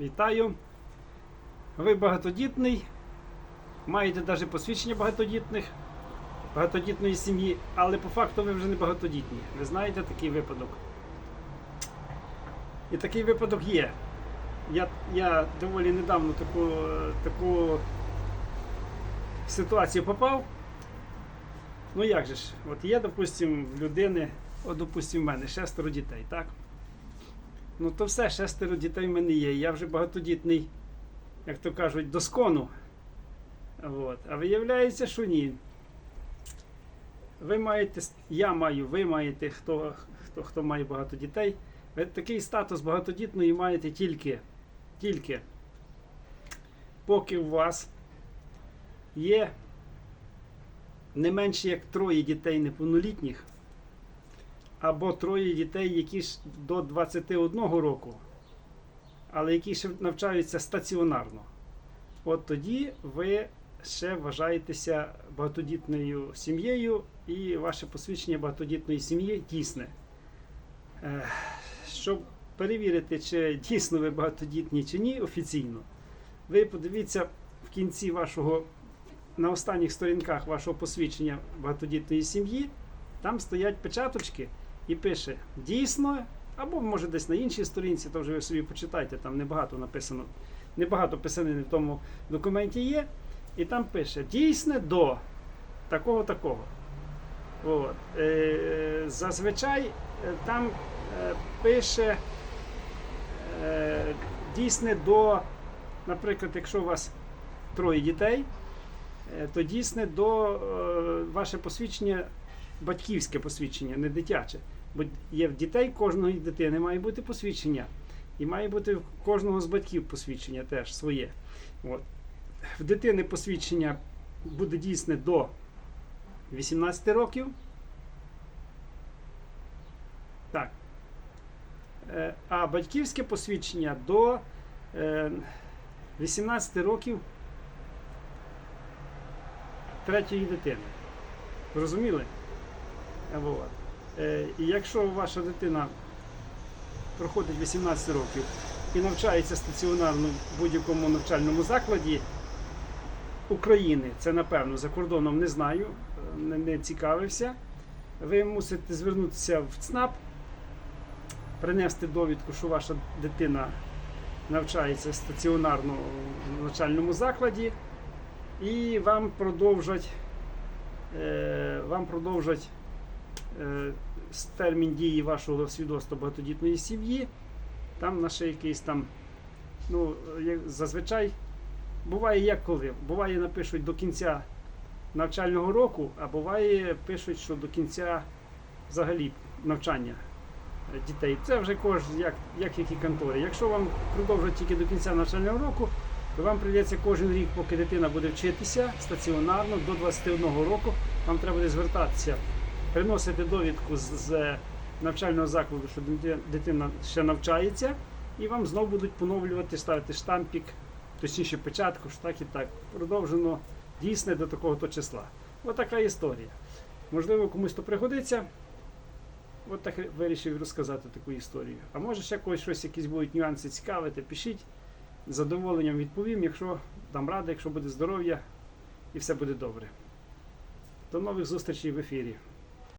Вітаю. Ви багатодітний. Маєте навіть посвідчення багатодітних, багатодітної сім'ї, але по факту ви вже не багатодітні. Ви знаєте такий випадок. І такий випадок є. Я, я доволі недавно таку, таку ситуацію попав. Ну як же ж, от є, допустим, в людини, от, допустим, в мене шестеро дітей, так? Ну то все, шестеро дітей в мене є. Я вже багатодітний, як то кажуть, доскону. От. А виявляється, що ні. Ви маєте, я маю, ви маєте, хто, хто, хто має багато дітей. Ви такий статус багатодітної маєте тільки, тільки поки у вас є не менше як троє дітей неповнолітніх, або троє дітей, які ж до 21 року, але які ще навчаються стаціонарно. От тоді ви ще вважаєтеся багатодітною сім'єю, і ваше посвідчення багатодітної сім'ї дійсне. Е, Щоб перевірити, чи дійсно ви багатодітні чи ні офіційно, ви подивіться в кінці вашого, на останніх сторінках вашого посвідчення багатодітної сім'ї, там стоять печаточки і пише дійсно, або може десь на іншій сторінці, то вже ви собі почитайте, там небагато написано, небагато писанини в тому документі є. І там пише дійсне до такого такого. От. Е, зазвичай е, там е, пише е, дійсне до, наприклад, якщо у вас троє дітей, е, то дійсне до е, ваше посвідчення, батьківське посвідчення, не дитяче. Бо є в дітей кожної дитини має бути посвідчення. І має бути в кожного з батьків посвідчення теж своє. От. В дитини посвідчення буде дійсне до 18 років. Так. Е, А батьківське посвідчення до е, 18 років третьої дитини. Зрозуміли? Е, Вот. Е, І якщо ваша дитина проходить 18 років і навчається стаціонарно в будь-якому навчальному закладі України, це напевно за кордоном не знаю, е, не, цікавився. Ви мусите звернутися в ЦНАП, принести довідку, що ваша дитина навчається стаціонарно в навчальному закладі, і вам продовжать, е, вам продовжать термін дії вашого свідоцтва багатодітної сім'ї. Там на ще якийсь там, ну, зазвичай буває як коли. Буває, напишуть до кінця навчального року, а буває, пишуть, що до кінця взагалі навчання е, дітей. Це вже кожен, як, як які контори. Якщо вам продовжать тільки до кінця навчального року, то вам прийдеться кожен рік, поки дитина буде вчитися стаціонарно до 21 року, вам треба буде звертатися, приносити довідку з, з навчального закладу, що дитина ще навчається, і вам знову будуть поновлювати, ставити штампік, точніше печатку, що так і так. Продовжено дійсне до такого-то числа. Ось така історія. Можливо, комусь то пригодиться. От так вирішив розказати таку історію. А може ще когось щось, якісь будуть нюанси цікавити, пишіть. З задоволенням відповім, якщо дам ради, якщо буде здоров'я і все буде добре. До нових зустрічей в ефірі.